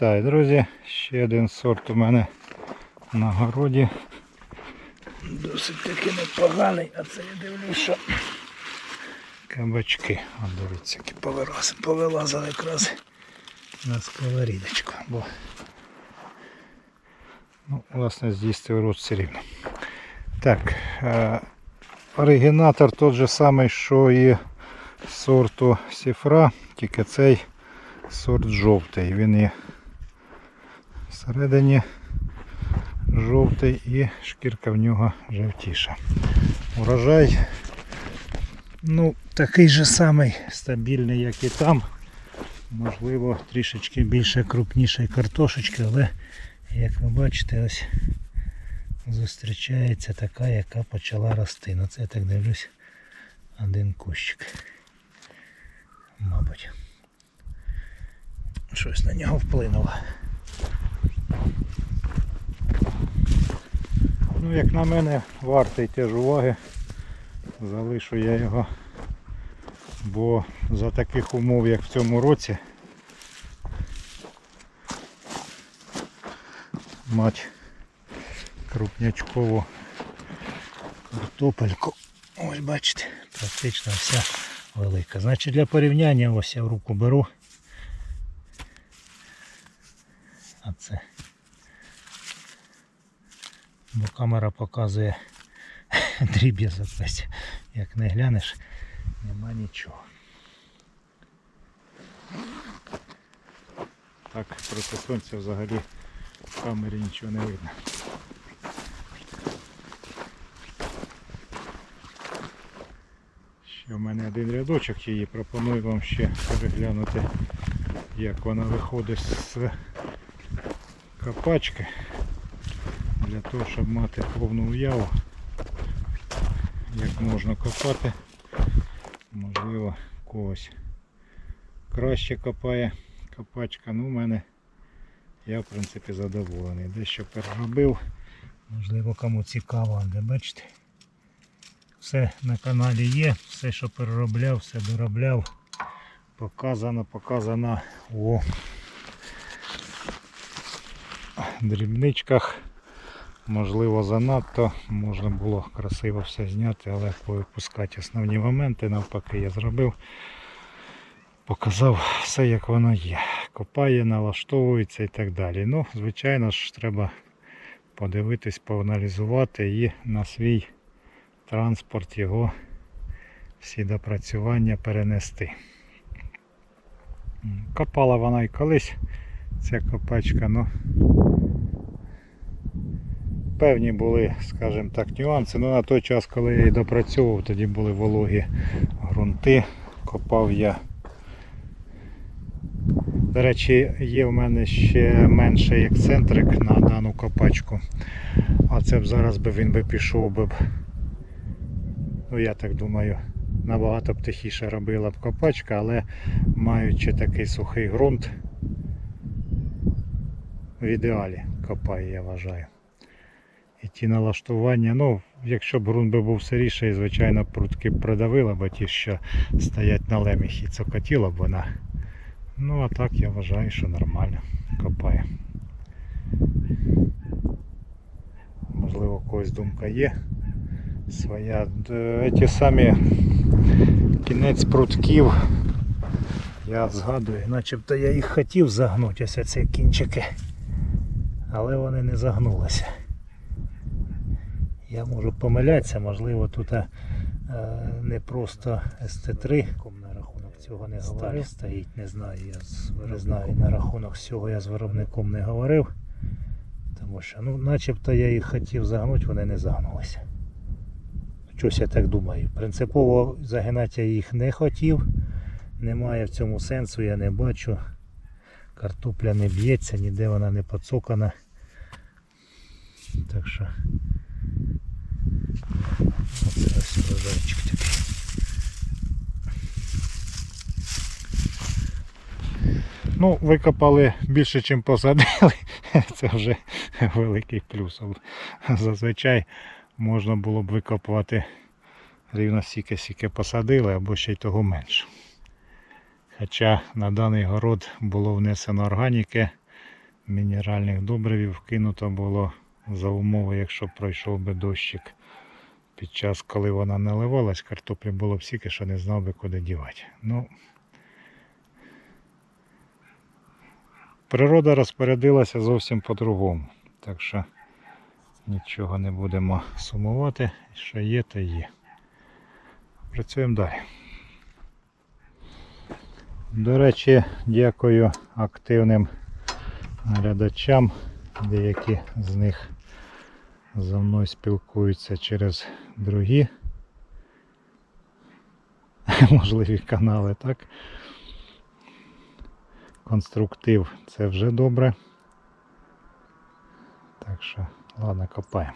Вітаю, друзі! Ще один сорт у мене на городі. Досить таки непоганий, а це я дивлюсь, що кабачки. От дивіться, які повилазили, повилазили якраз на сковорідочку. Бо, ну, власне, з'їсти в рот все рівно. Так, е, оригінатор тот же самий, що і сорту Сіфра, тільки цей сорт жовтий. Він і всередині жовтий і шкірка в нього жовтіша. Урожай ну, такий же самий стабільний, як і там. Можливо, трішечки більше крупнішої картошечки, але як ви бачите, ось зустрічається така, яка почала рости. Ну це я так дивлюсь один кущик. Мабуть. Щось на нього вплинуло. Ну, як на мене, вартий теж уваги. Залишу я його, бо за таких умов, як в цьому році, мать крупнячкову картопельку. Ось бачите, практично вся велика. Значить для порівняння ось я в руку беру. А це. Бо камера показує дріб'язок весь. Як не глянеш, нема нічого. Так, проти сонця взагалі в камері нічого не видно. Ще в мене один рядочок її, пропоную вам ще переглянути, як вона виходить з копачки для того, щоб мати повну уяву, як можна копати. Можливо, когось краще копає копачка. Ну, у мене я в принципі задоволений. Дещо переробив. Можливо, кому цікаво, де бачите. Все на каналі є, все, що переробляв, все доробляв. Показано, показано у дрібничках. Можливо, занадто, можна було красиво все зняти, але повипускати основні моменти, навпаки, я зробив. Показав все, як воно є. Копає, налаштовується і так далі. Ну, звичайно ж, треба подивитись, поаналізувати і на свій транспорт його всі допрацювання перенести. Копала вона і колись ця копачка, ну певні були, скажімо так, нюанси. Ну на той час, коли я її допрацьовував, тоді були вологі ґрунти. Копав я. До речі, є в мене ще менший ексцентрик на дану копачку. А це б зараз би він би пішов би. Ну я так думаю, набагато б тихіше робила б копачка, але маючи такий сухий ґрунт, в ідеалі копає, я вважаю. І ті налаштування, ну, якщо б ґрунт би був сиріший, звичайно, прутки б придавила, бо ті, що стоять на леміхі, цокотіла б вона. Ну а так я вважаю, що нормально копає. Можливо, когось думка є своя. Ті самі кінець прутків. Я згадую, начебто я їх хотів загнути, ось ці кінчики. Але вони не загнулися. Я можу помилятися, можливо, тут е, не просто СТ3 на рахунок цього не говорив. стоїть, не знаю, я з не знаю, на рахунок цього я з виробником не говорив. Тому що, ну, начебто я їх хотів загнути, вони не загнулися. Щось я так думаю. Принципово загинати я їх не хотів. Немає в цьому сенсу, я не бачу. Картопля не б'ється, ніде вона не поцокана. Так що Ну, викопали більше, ніж посадили. Це вже великий плюс. Зазвичай можна було б викопувати рівно стільки, скільки посадили, або ще й того менше. Хоча на даний город було внесено органіки мінеральних добривів вкинуто було за умови, якщо пройшов би дощик. Під час, коли вона наливалась, картоплі було б стільки, що не знав би, куди дівати. Ну, природа розпорядилася зовсім по-другому. Так що нічого не будемо сумувати. Що є, то є. Працюємо далі. До речі, дякую активним глядачам. Деякі з них зі мною спілкуються через другі можливі канали, так? Конструктив це вже добре. Так що, ладно, копаємо.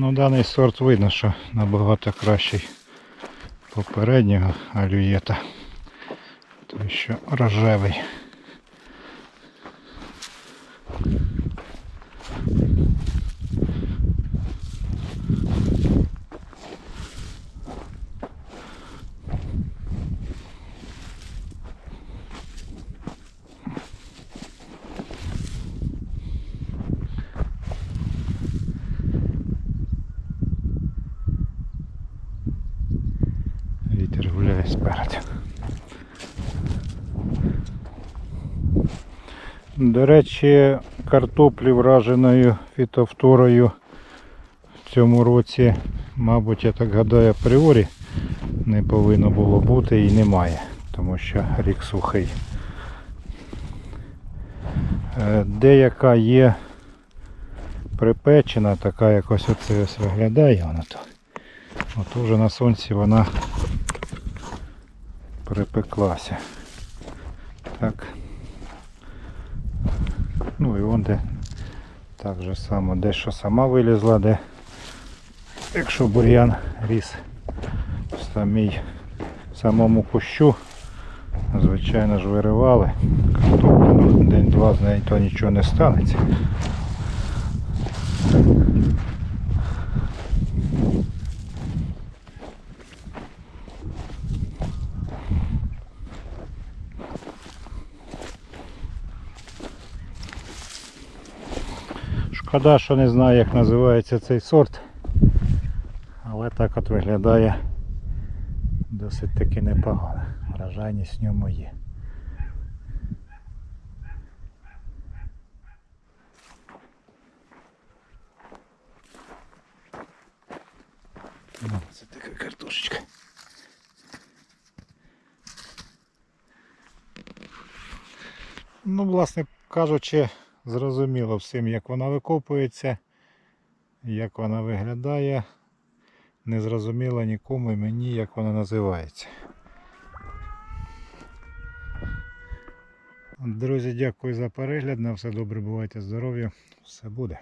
Ну, даний сорт видно, що набагато кращий попереднього алюєта. Той що рожевий. Вітер. До речі, картоплі враженою фітофторою в цьому році, мабуть, я так гадаю, апріорі не повинно було бути і немає, тому що рік сухий. Е, Деяка є припечена, така якось оце ось виглядає вона то. От уже на сонці вона припеклася. Так. Ну і вон де так же само дещо сама вилізла, де якщо бур'ян ріс в самій в самому кущу, звичайно ж виривали. Ну, день-два з неї то нічого не станеться. Шкода, що не знаю, як називається цей сорт. Але так от виглядає досить таки непогано. Вражайність в ньому є. Ну, Це така картошечка. Ну, власне кажучи, зрозуміло всім, як вона викопується, як вона виглядає. Не зрозуміло нікому і мені, як вона називається. Друзі, дякую за перегляд. На все добре, бувайте здорові. Все буде.